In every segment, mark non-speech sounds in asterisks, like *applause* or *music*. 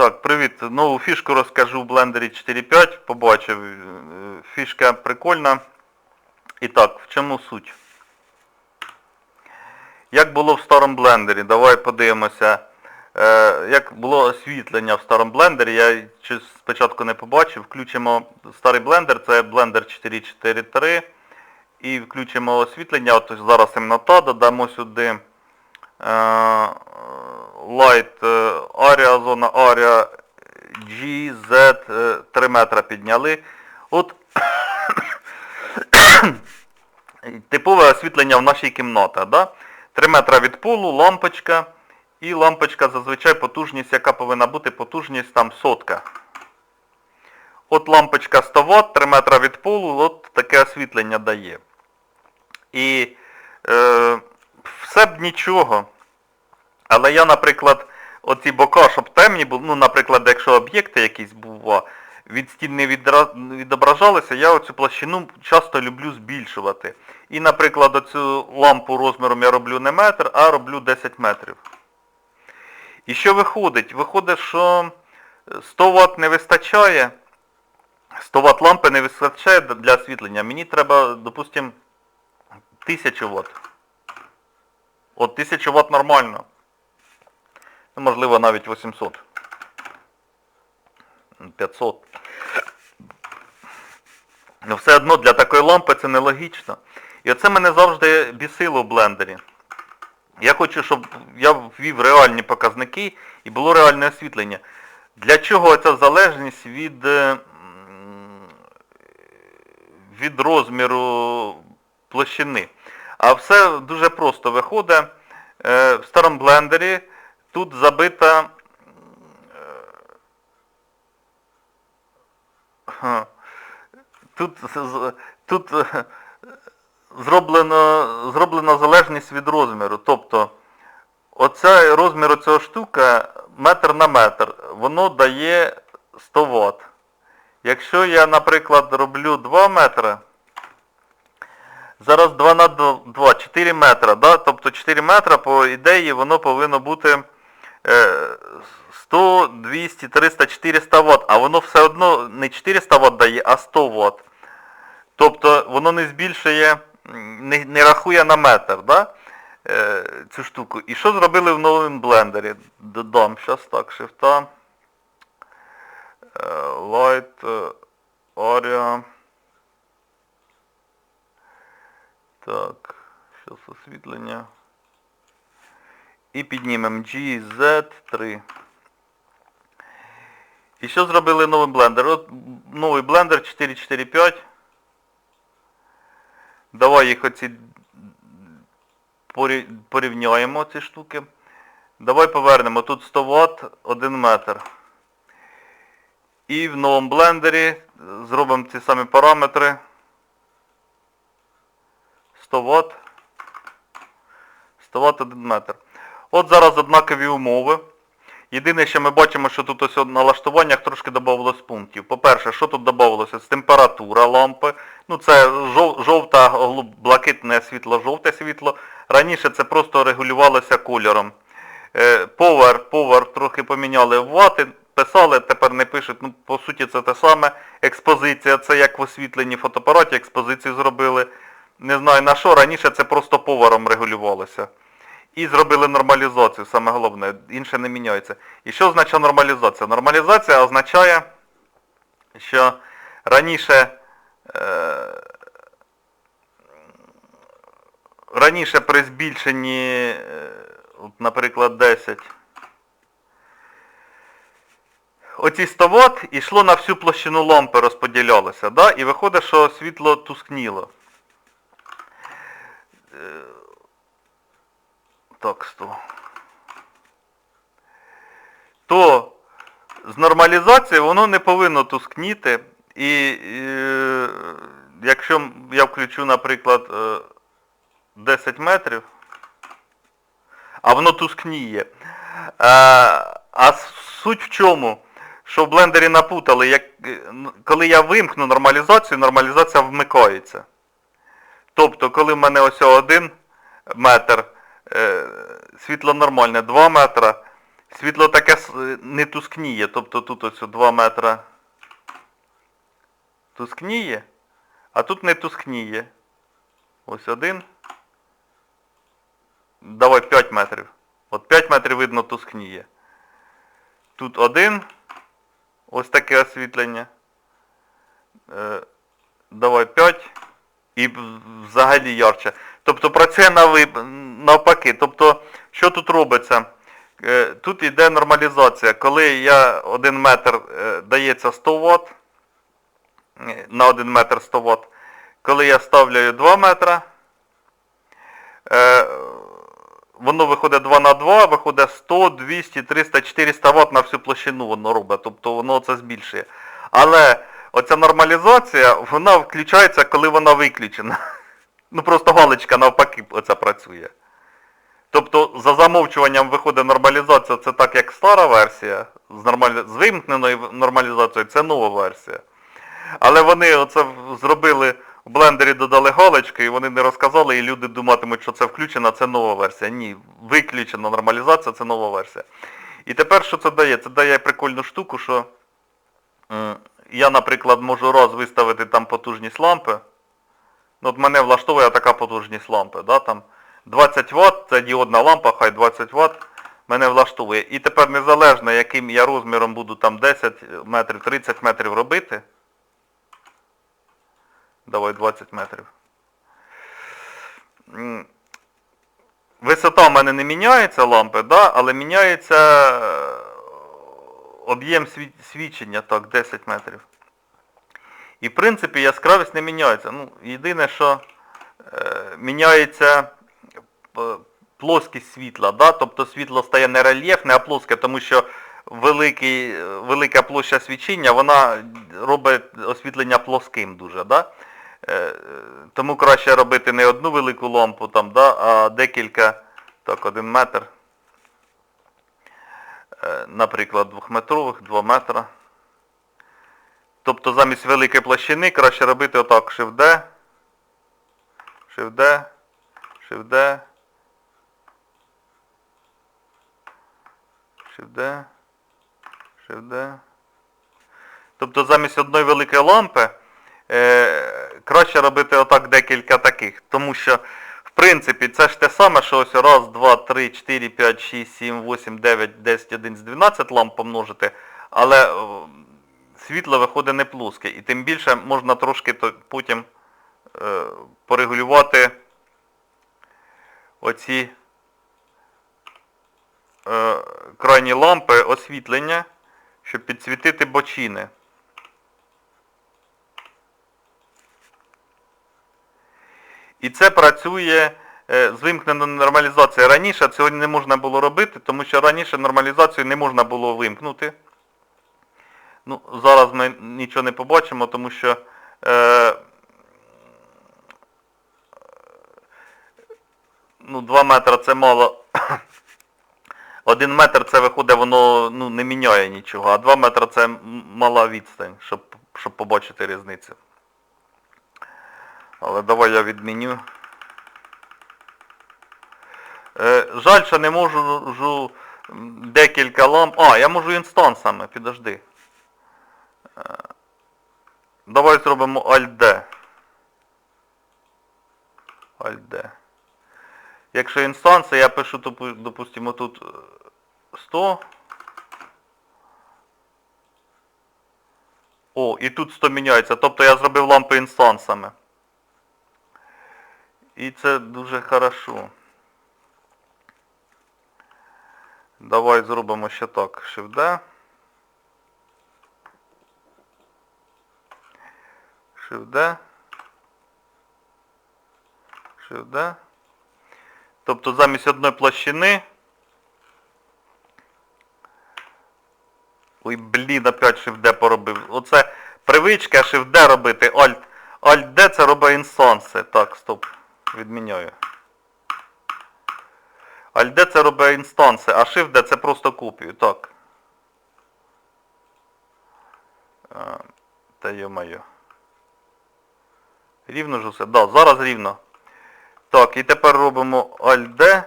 Так, привіт. Нову фішку розкажу в блендері 4.5. Побачив. е, Фішка прикольна. І так, в чому суть? Як було в старому блендері? Давай подивимося. Е, як було освітлення в старому блендері, я спочатку не побачив. Включимо старий блендер, це блендер 4.4.3. І включимо освітлення. От зараз темнота, додамо сюди е, Light е, Area, зона Area GZ е, 3 метра підняли. От *coughs* типове освітлення в нашій кімнаті. Да? 3 метра від полу, лампочка. І лампочка зазвичай потужність, яка повинна бути, потужність там сотка. От лампочка 100 Вт, 3 метра від полу, от таке освітлення дає. І е, все б нічого. Але я, наприклад, оці бока, щоб темні були, ну, наприклад, якщо об'єкти якісь бува, від стін не відображалися, я оцю площину часто люблю збільшувати. І, наприклад, оцю лампу розміром я роблю не метр, а роблю 10 метрів. І що виходить? Виходить, що 100 Вт не вистачає, 100 Вт лампи не вистачає для освітлення. Мені треба, допустимо, 1000 Вт. От 1000 Вт нормально. Ну, можливо, навіть 800. 500. Ну, все одно для такої лампи це нелогічно. І оце мене завжди бісило в блендері. Я хочу, щоб я ввів реальні показники і було реальне освітлення. Для чого ця залежність від, е, від розміру площини? А все дуже просто виходить. Е, В старому блендері тут забита Тут, з- з- тут е, зроблено, зроблена залежність від розміру. Тобто оця розмір цього штука метр на метр, воно дає 100 Вт. Якщо я, наприклад, роблю 2 метри, зараз 2 на 2, 4 метри, да? тобто 4 метри, по ідеї, воно повинно бути е, 100, 200, 300, 400 Вт, а воно все одно не 400 Вт дає, а 100 Вт. Тобто воно не збільшує, не, не рахує на метр, да? е, цю штуку. І що зробили в новому блендері? Додам, зараз так, шифта. Е, Light, е, Aria. Так, зараз освітлення. І піднімемо GZ3. І що зробили новий блендер? От новий блендер 445. Давай їх оці порівняємо ці штуки. Давай повернемо. Тут 100 Вт, 1 метр. І в новому блендері зробимо ці самі параметри. 100 Вт. 100 Вт 1 метр. От зараз однакові умови. Єдине, що ми бачимо, що тут ось на налаштуваннях трошки додавалось пунктів. По-перше, що тут додавалося? Це температура лампи. Ну це жов- жовта, блакитне світло, жовте світло. Раніше це просто регулювалося кольором. Е, Power, power трохи поміняли в вати, писали, тепер не пишуть. Ну, по суті, це те саме. Експозиція, це як в освітленні фотоапараті, експозицію зробили. Не знаю на що, раніше це просто поваром регулювалося. І зробили нормалізацію, саме головне, інше не міняється. І що означає нормалізація? Нормалізація означає, що раніше, е, раніше при збільшенні, е, от, наприклад, 10, оці 100 Вт йшло на всю площину лампи, розподілялося, да? і виходить, що світло тускніло. 100. То з нормалізацією воно не повинно тускніти. І, е, якщо я включу, наприклад, е, 10 метрів, а воно тускніє. А, а суть в чому? Що в блендері напутали, як, е, коли я вимкну нормалізацію, нормалізація вмикається. Тобто, коли в мене ось один метр, е, світло нормальне 2 метра, Світло таке не тускніє, тобто тут ось 2 метра тускніє, а тут не тускніє. Ось один. Давай 5 метрів. От 5 метрів видно тускніє. Тут один. Ось таке освітлення. Е, давай 5. І взагалі ярче. Тобто працює на навпаки. Тобто, що тут робиться? Е, Тут йде нормалізація. Коли я 1 метр е, дається 100 Вт, е, на 1 метр 100 Вт, коли я ставлю 2 метра, воно виходить 2 на 2, виходить 100, 200, 300, 400 Вт на всю площину воно робить, тобто воно це збільшує. Але оця нормалізація, вона включається, коли вона виключена. Ну просто галочка навпаки оця працює. Тобто за замовчуванням виходить нормалізація, це так як стара версія, з, нормалі... з вимкненою нормалізацією це нова версія. Але вони оце зробили в блендері додали галочки, і вони не розказали, і люди думатимуть, що це включена, це нова версія. Ні, виключена нормалізація, це нова версія. І тепер що це дає? Це дає прикольну штуку, що я, наприклад, можу раз виставити там потужність лампи. Ну, от мене влаштовує така потужність лампи, да, там 20 Вт, це діодна лампа, хай 20 Вт, мене влаштовує. І тепер незалежно, яким я розміром буду там 10 метрів, 30 метрів робити, давай 20 метрів. Висота в мене не міняється лампи, да, але міняється е, об'єм сві- свічення, так, 10 метрів. І в принципі яскравість не міняється. Ну, єдине, що е, міняється п- плоскість світла, да? тобто світло стає не рельєфне, а плоске, тому що великий, е, велика площа свічення, вона робить освітлення плоским дуже. Да? Е, е, тому краще робити не одну велику лампу, там, да? а декілька, так, один метр, е, наприклад, двохметрових, 2 метра. Тобто замість великої площини краще робити отак Shift D, Shift D, Shift D, Shift D, Shift D. Тобто замість одної великої лампи е, краще робити отак декілька таких. Тому що, в принципі, це ж те саме, що ось раз, два, три, чотири, п'ять, шість, сім, восім, дев'ять, десять, одинадцять, дванадцять ламп помножити, але е, світло виходить не плоске. І тим більше можна трошки потім е, порегулювати оці е, крайні лампи освітлення, щоб підсвітити бочини. І це працює е, з вимкненою нормалізацією. Раніше цього не можна було робити, тому що раніше нормалізацію не можна було вимкнути. Ну, зараз ми нічого не побачимо, тому що е, ну, 2 метри це мало. *coughs* 1 метр це виходить, воно ну, не міняє нічого, а 2 метри це мала відстань, щоб, щоб побачити різницю. Але давай я відміню. Е, жаль, що не можу жу, декілька ламп. А, я можу інстансами, підожди. Е, давай зробимо Alt-D. Alt-D. Якщо інстанція, я пишу, допустимо, тут е, 100. О, і тут 100 міняється. Тобто я зробив лампи інстансами. І це дуже хорошо. Давай зробимо ще так. Shift Shift D. Тобто замість одної площини. Ой, блін, опять D поробив. Оце привичка D робити. Alt, Alt D це робить інстанси. Так, стоп. Відміняю. Alt D це робить інстанси, а Shift D це просто копію. Так. Та йо-моє. Рівно ж усе. Да, зараз рівно. Так, і тепер робимо Alt-D.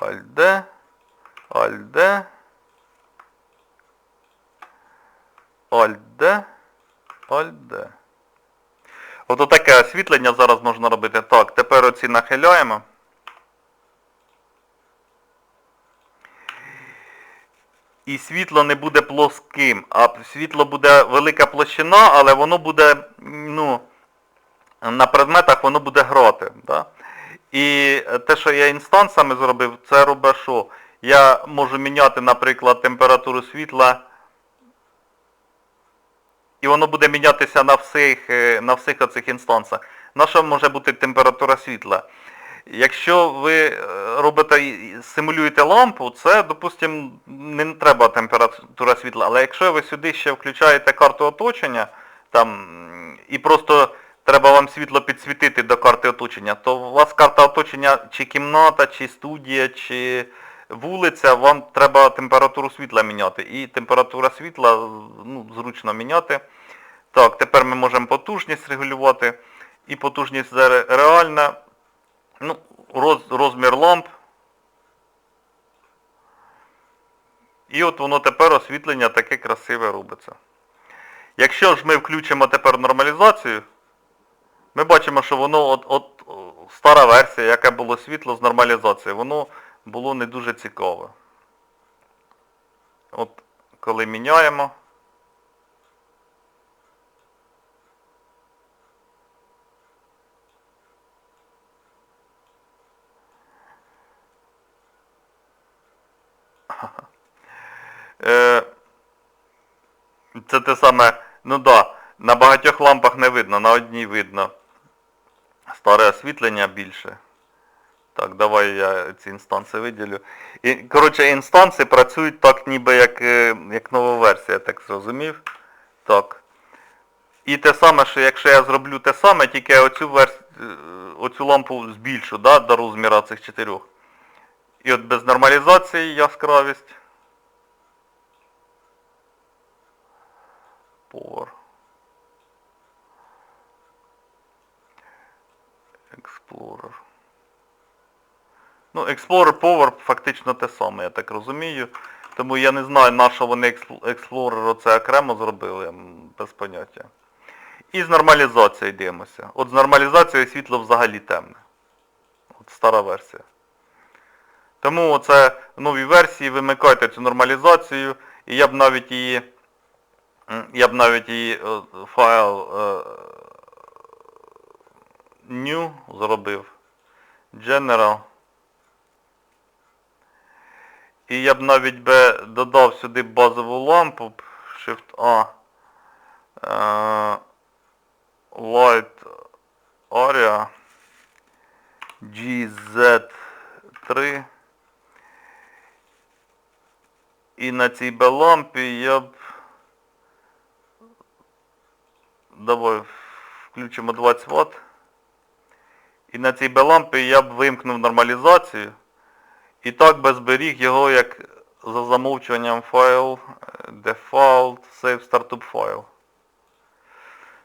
Alt-D. Alt-D. Alt-D. Alt-D. Ото таке освітлення зараз можна робити. Так, тепер оці нахиляємо. І світло не буде плоским, а світло буде велика площина, але воно буде, ну, на предметах воно буде грати. Да? І те, що я інстансами зробив, це робить що? Я можу міняти, наприклад, температуру світла, і воно буде мінятися на всіх, е, на всіх оцих інстансах. На що може бути температура світла? Якщо ви е, робите, симулюєте лампу, це, допустимо, не треба температура світла. Але якщо ви сюди ще включаєте карту оточення, там, і просто треба вам світло підсвітити до карти оточення, то у вас карта оточення чи кімната, чи студія, чи вулиця, вам треба температуру світла міняти. І температура світла ну, зручно міняти. Так, тепер ми можемо потужність регулювати. І потужність реальна. Ну, роз, розмір ламп. І от воно тепер освітлення таке красиве робиться. Якщо ж ми включимо тепер нормалізацію, ми бачимо, що воно от, от стара версія, яке було світло з нормалізацією, воно було не дуже цікаве. От коли міняємо. Це те саме, ну да, на багатьох лампах не видно, на одній видно. Старе освітлення більше. Так, давай я ці інстанси виділю. І, коротше, інстанси працюють так ніби як, е, як нова версія, так зрозумів. Так. І те саме, що якщо я зроблю те саме, тільки оцю верс... е, оцю лампу збільшу, да, до розміру цих чотирьох. І от без нормалізації яскравість. Power. Explorer. Ну, Explorer Power фактично те саме, я так розумію. Тому я не знаю, на що вони Expl- Explorer оце окремо зробили, без поняття. І з нормалізацією дивимося. От з нормалізацією світло взагалі темне. От стара версія. Тому оце в новій версії вимикайте цю нормалізацію, і я б навіть її, я б навіть її е, файл е, new зробив. General. І я б навіть би додав сюди базову лампу, Shift A. Е, Light Area GZ3. І на цій Б-лампі я б... Давай включимо 20 Вт. І на цій Б-лампі я б вимкнув нормалізацію. І так би зберіг його як за замовчуванням файл default save startup файл.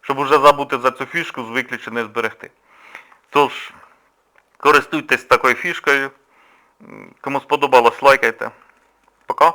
Щоб уже забути за цю фішку з виключеної зберегти. Тож, користуйтесь такою фішкою. Кому сподобалось, лайкайте. Пока.